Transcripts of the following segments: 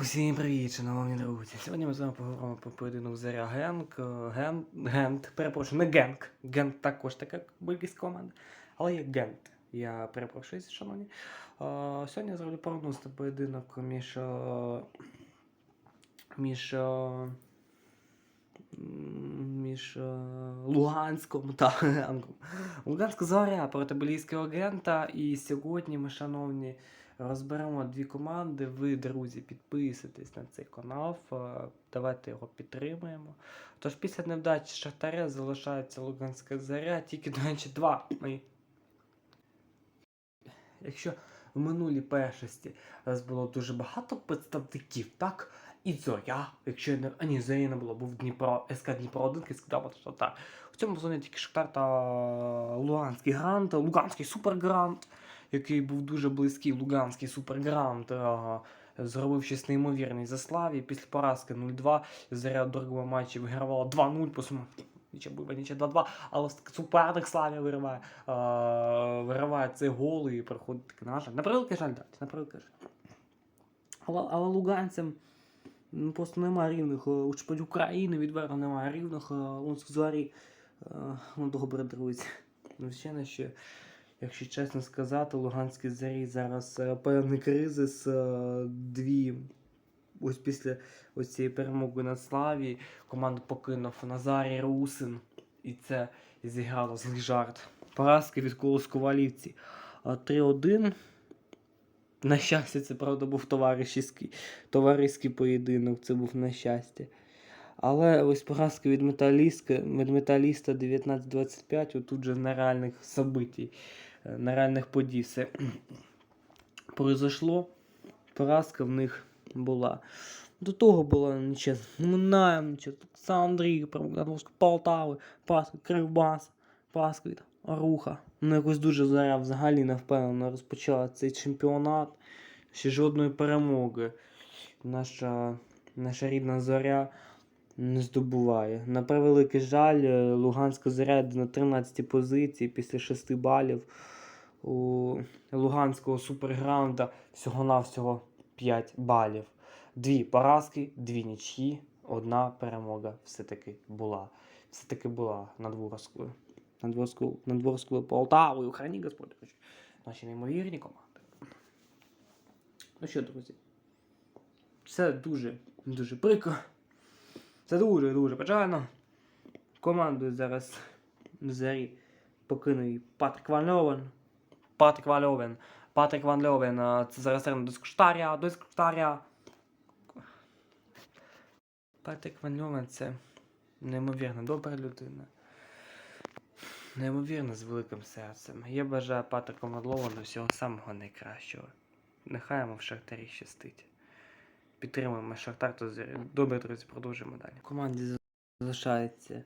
Усім привіт, шановні друзі. Сьогодні ми з вами поговоримо про поєдинок Заря Генк, Ген, Гент, перепрошую, не Генк. Гент також така бельгійська команда, але є Гент. Я перепрошую, шановні. Е, Сьогодні я зроблю прогноз на поєдинок між. між. між Луганськом та. Луганська зоря проти бельгійського Гента. І сьогодні ми, шановні. Розберемо дві команди. Ви, друзі, підписуйтесь на цей канал, давайте його підтримуємо. Тож після невдачі Шахтаря залишається Луганська заря, тільки, до речі, два. мої. Якщо в минулій першості у нас було дуже багато представників, так? І Зоря, якщо не. А ні, не було, був Дніпро, СК Дніпро 1, СК Дніпро, так. В цьому сезоні тільки Шахтар та Луганський грант, Луганський супергрант який був дуже близький Луганський супергрант, е, зробив щось неймовірне за славі. Після поразки 0-2 заря в другому матчі вигравала 2-0 по суму. Нічого буде, нічого 2-2, але суперник Славі вириває, е, вириває цей гол і проходить таки на жаль. На превеликий жаль, дати, на превеликий жаль. Але, але луганцям ну, просто немає рівних. е, У чемпіонаті України відверто немає рівних е, Луганської зорі. Ну, добре, друзі. Звичайно, що Якщо чесно сказати, Луганській зарі зараз е, певний кризис. е, Дві. Ось після цієї перемоги над Славі команду покинув Назарій Русин. І це зіграло злий жарт. Поразки від Колос Ковалівці. 3-1. На щастя, це правда був товаришський, товариський поєдинок, це був на щастя. Але ось поразка від металіста, від металіста 19-25, отут же нереальних событий, е, нереальних подій все произошло. Поразка в них була. До того була нічого. Минаємо, нічого. Олександрія, Приморська, Полтави, Паска, Кривбас, Паска, Руха. Ну якось дуже заря взагалі невпевнено розпочала цей чемпіонат. Ще жодної перемоги. Наша, наша рідна зоря не здобуває. На превеликий жаль, Луганська заря на 13 позиції після 6 балів. У Луганського суперграунда всього-навсього 5 балів. Дві поразки, дві нічі, одна перемога все-таки була. Все-таки була над Ворскою. Над Ворскою, над Полтавою, храні Господь. Наші неймовірні команди. Ну що, друзі? Все дуже, дуже прикро. Це дуже дуже печально. Командою зараз в зарі покинув Патрик Ван. Патрик Ван Льовен. Патрик Ван Льовен. Це зараз тренер до Скштаря, до Скштаря. Патрик Ван Льовен це неймовірно добра людина. Неймовірно з великим серцем. Я бажаю Патрику Ван Льовену всього самого найкращого. Нехай йому в Шахтарі щастить. Підтримуємо Шахтар та Зорю. Добре, друзі, продовжуємо далі. Команді залишається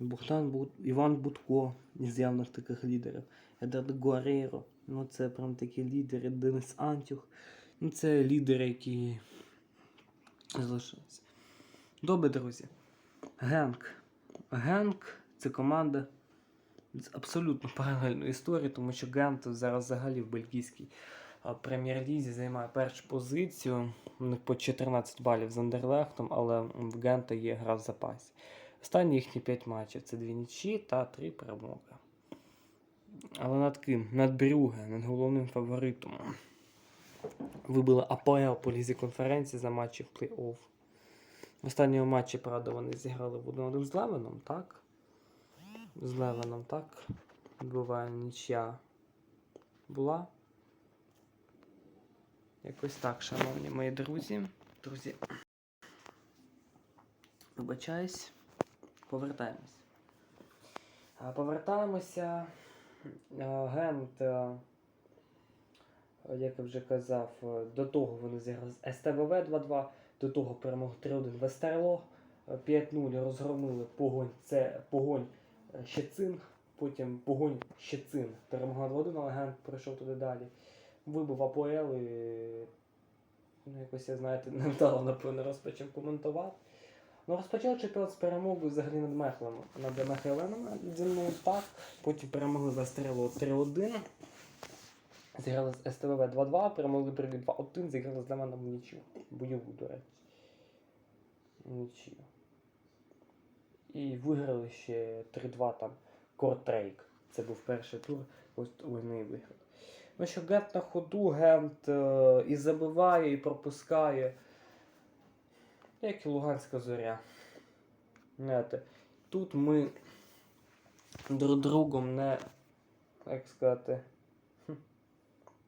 Богдан. Іван Будко із явних таких лідерів. Едуард Гуарейро. Ну це прям такі лідери. Денис Антюх. Ну це лідери, які залишаються. Добре, друзі. Генк. Генк це команда з абсолютно паралельної історії, тому що Гент зараз взагалі в бельгійській прем'єр-лізі займає першу позицію. У них по 14 балів з Андерлехтом, але в Гента є гра в запасі. Останні їхні 5 матчів це дві нічі та 3 перемоги. Але над ким? Над Брюге, над головним фаворитом. Вибили АПЛ по лізі конференції за матчі в плей-офф. В останньому матчі, правда, вони зіграли в 1-1 з Левеном, так? З Левеном, так? Буває нічия була. Якось так, шановні мої друзі. Друзі. Вибачаюсь. Повертаємось. Повертаємося. Гент, як я вже казав, до того вони зіграли з СТВВ 2-2, до того перемогли 3-1 Вестерло. 5-0 розгромили погонь, це погонь Щецин, потім погонь Щецин. Перемогла 2-1, але Гент пройшов туди далі. Вибив АПЛ і ну, якось я знаєте, невдало, напевно, розпочав коментувати. Ну, розпочав чемпіонат з перемогою взагалі над Мехлем, над Мехеленом зі мною так. Потім перемогли за стрілу 3-1. Зіграли з СТВВ 2-2, перемогли привід 2-1, зіграли з Леманом нічю. Бойову, до речі. Нічю. І виграли ще 3-2 там Кортрейк. Це був перший тур, ось вони і виграли. Ну що Гент на ходу, Гент е, і забиває, і пропускає. Як і Луганська зоря. Знаєте, тут ми друг другом не, як сказати,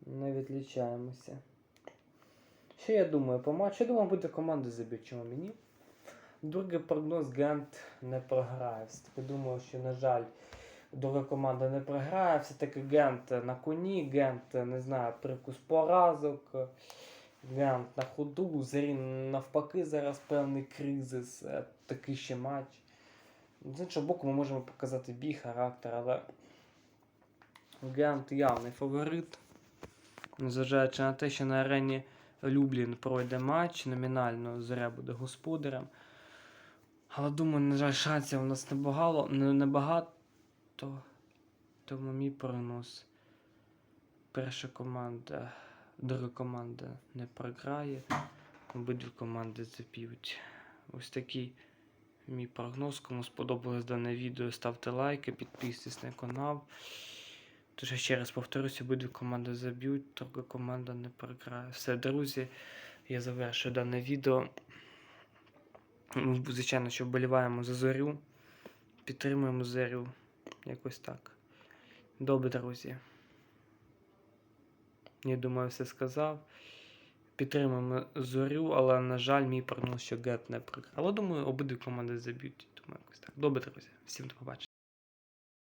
не відлічаємося. Що я думаю по матчу? Я думаю, буде команда заб'ють, чому мені. Другий прогноз Гент не програє. Все-таки думаю, що, на жаль, друга команда не програє. Все-таки Гент на коні, Гент, не знаю, прикус поразок. Гент на ходу, Зарі навпаки зараз певний кризис, е, такий ще матч. З іншого боку, ми можемо показати бій, характер, але Гент явний фаворит. Незважаючи на те, що на арені Люблін пройде матч, номінально Зоря буде господарем. Але думаю, на жаль, шансів у нас небагато, небагато. Тому мій прогноз. Перша команда, друга команда не програє. Обидві команди заб'ють. Ось такий мій прогноз. Кому сподобалось дане відео, ставте лайки, підписуйтесь на канал. Тож я ще раз повторюсь, обидві команди заб'ють, друга команда не програє. Все, друзі, я завершую дане відео. Ми, Звичайно, що вболіваємо за зорю. Підтримуємо зорю. Якось так. Добре, друзі. Я думаю, все сказав. Підтримуємо зорю, але, на жаль, мій прогноз, що Гет не програв. Але думаю, обидві команди заб'ють. Думаю, якось так. Добре, друзі. Всім до побачення.